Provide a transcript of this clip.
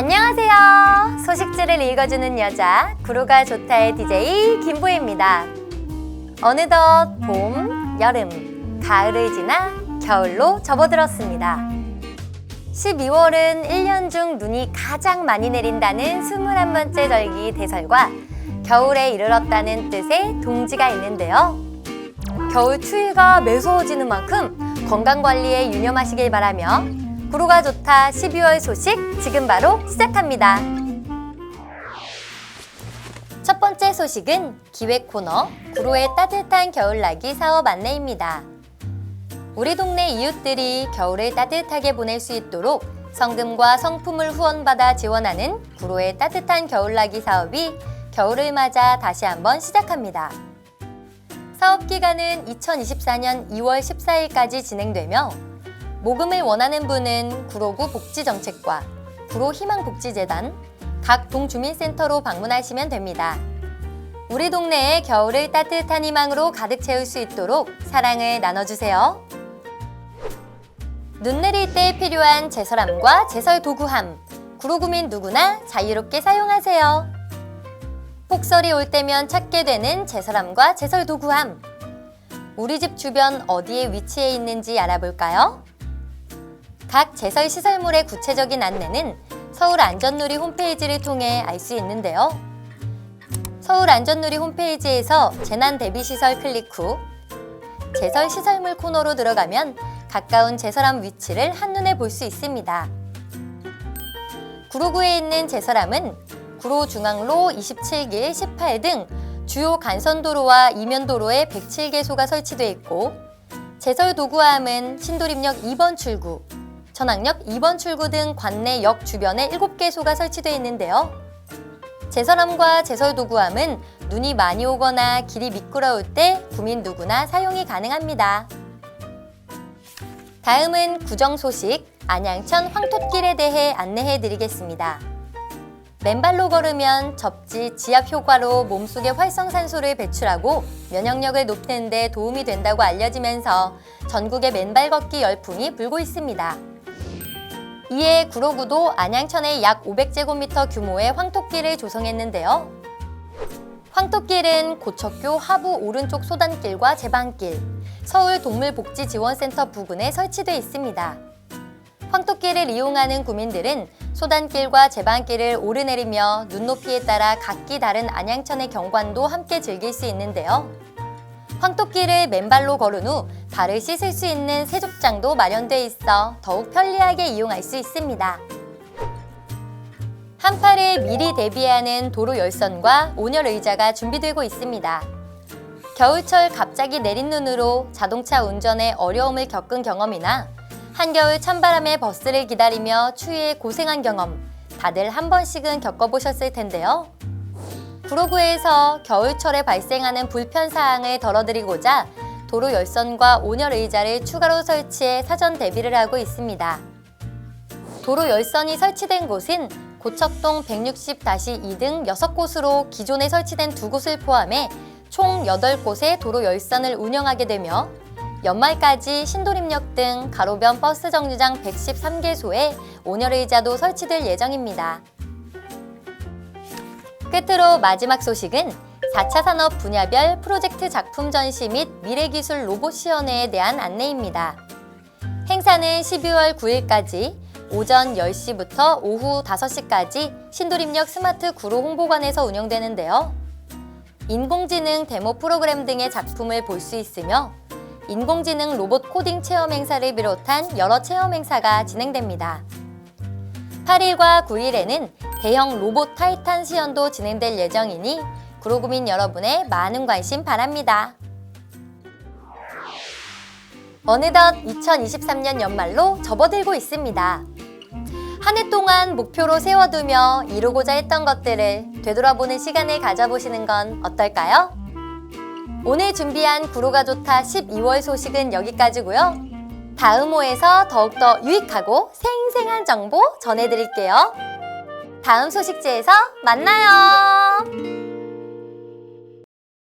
안녕하세요. 소식지를 읽어주는 여자 구로가 좋다의 DJ 김보입니다. 어느덧 봄, 여름, 가을을 지나 겨울로 접어들었습니다. 12월은 1년 중 눈이 가장 많이 내린다는 21번째 절기 대설과 겨울에 이르렀다는 뜻의 동지가 있는데요. 겨울 추위가 매서워지는 만큼 건강 관리에 유념하시길 바라며 구로가 좋다 12월 소식 지금 바로 시작합니다. 첫 번째 소식은 기획 코너 구로의 따뜻한 겨울나기 사업 안내입니다. 우리 동네 이웃들이 겨울을 따뜻하게 보낼 수 있도록 성금과 성품을 후원받아 지원하는 구로의 따뜻한 겨울나기 사업이 겨울을 맞아 다시 한번 시작합니다. 사업 기간은 2024년 2월 14일까지 진행되며 모금을 원하는 분은 구로구 복지정책과 구로희망복지재단, 각 동주민센터로 방문하시면 됩니다. 우리 동네의 겨울을 따뜻한 희망으로 가득 채울 수 있도록 사랑을 나눠주세요. 눈 내릴 때 필요한 제설함과 제설 도구함, 구로구민 누구나 자유롭게 사용하세요. 폭설이 올 때면 찾게 되는 제설함과 제설 도구함. 우리 집 주변 어디에 위치해 있는지 알아볼까요? 각 제설 시설물의 구체적인 안내는 서울 안전누리 홈페이지를 통해 알 수 있는데요. 서울 안전누리 홈페이지에서 재난 대비 시설 클릭 후 제설 시설물 코너로 들어가면 가까운 제설함 위치를 한눈에 볼 수 있습니다. 구로구에 있는 제설함은 구로 중앙로 27길, 18 등 주요 간선도로와 이면도로에 107개소가 설치돼 있고 제설 도구함은 신도림역 2번 출구, 전학역 2번 출구 등 관내 역 주변에 7개 소가 설치돼 있는데요. 제설함과 제설 도구함은 눈이 많이 오거나 길이 미끄러울 때 구민 누구나 사용이 가능합니다. 다음은 구정 소식 안양천 황토길에 대해 안내해 드리겠습니다. 맨발로 걸으면 접지 지압 효과로 몸속에 활성산소를 배출하고 면역력을 높이는 데 도움이 된다고 알려지면서 전국의 맨발 걷기 열풍이 불고 있습니다. 이에 구로구도 안양천에 약 500제곱미터 규모의 황토길을 조성했는데요. 황토길은 고척교 하부 오른쪽 소단길과 제방길, 서울 동물복지지원센터 부근에 설치돼 있습니다. 황토길을 이용하는 구민들은 소단길과 제방길을 오르내리며 눈높이에 따라 각기 다른 안양천의 경관도 함께 즐길 수 있는데요. 황토길을 맨발로 걸은 후 발을 씻을 수 있는 세족장도 마련돼 있어 더욱 편리하게 이용할 수 있습니다. 한파를 미리 대비하는 도로 열선과 온열 의자가 준비되고 있습니다. 겨울철 갑자기 내린 눈으로 자동차 운전에 어려움을 겪은 경험이나 한겨울 찬바람에 버스를 기다리며 추위에 고생한 경험 다들 한 번씩은 겪어보셨을 텐데요. 구로구에서 겨울철에 발생하는 불편 사항을 덜어드리고자 도로 열선과 온열 의자를 추가로 설치해 사전 대비를 하고 있습니다. 도로 열선이 설치된 곳은 고척동 160-2등 6곳으로 기존에 설치된 두 곳을 포함해 총 8곳의 도로 열선을 운영하게 되며 연말까지 신도림역 등 가로변 버스 정류장 113개소에 온열 의자도 설치될 예정입니다. 끝으로 마지막 소식은 4차 산업 분야별 프로젝트 작품 전시 및 미래기술 로봇 시연회에 대한 안내입니다. 행사는 12월 9일까지 오전 10시부터 오후 5시까지 신도림역 스마트 구로 홍보관에서 운영되는데요. 인공지능 데모 프로그램 등의 작품을 볼 수 있으며 인공지능 로봇 코딩 체험 행사를 비롯한 여러 체험 행사가 진행됩니다. 8일과 9일에는 대형 로봇 타이탄 시연도 진행될 예정이니 구로구민 여러분의 많은 관심 바랍니다. 어느덧 2023년 연말로 접어들고 있습니다. 한 해 동안 목표로 세워두며 이루고자 했던 것들을 되돌아보는 시간을 가져보시는 건 어떨까요? 오늘 준비한 구로가 좋다 12월 소식은 여기까지고요. 다음 호에서 더욱더 유익하고 생생한 정보 전해드릴게요. 다음 소식지에서 만나요.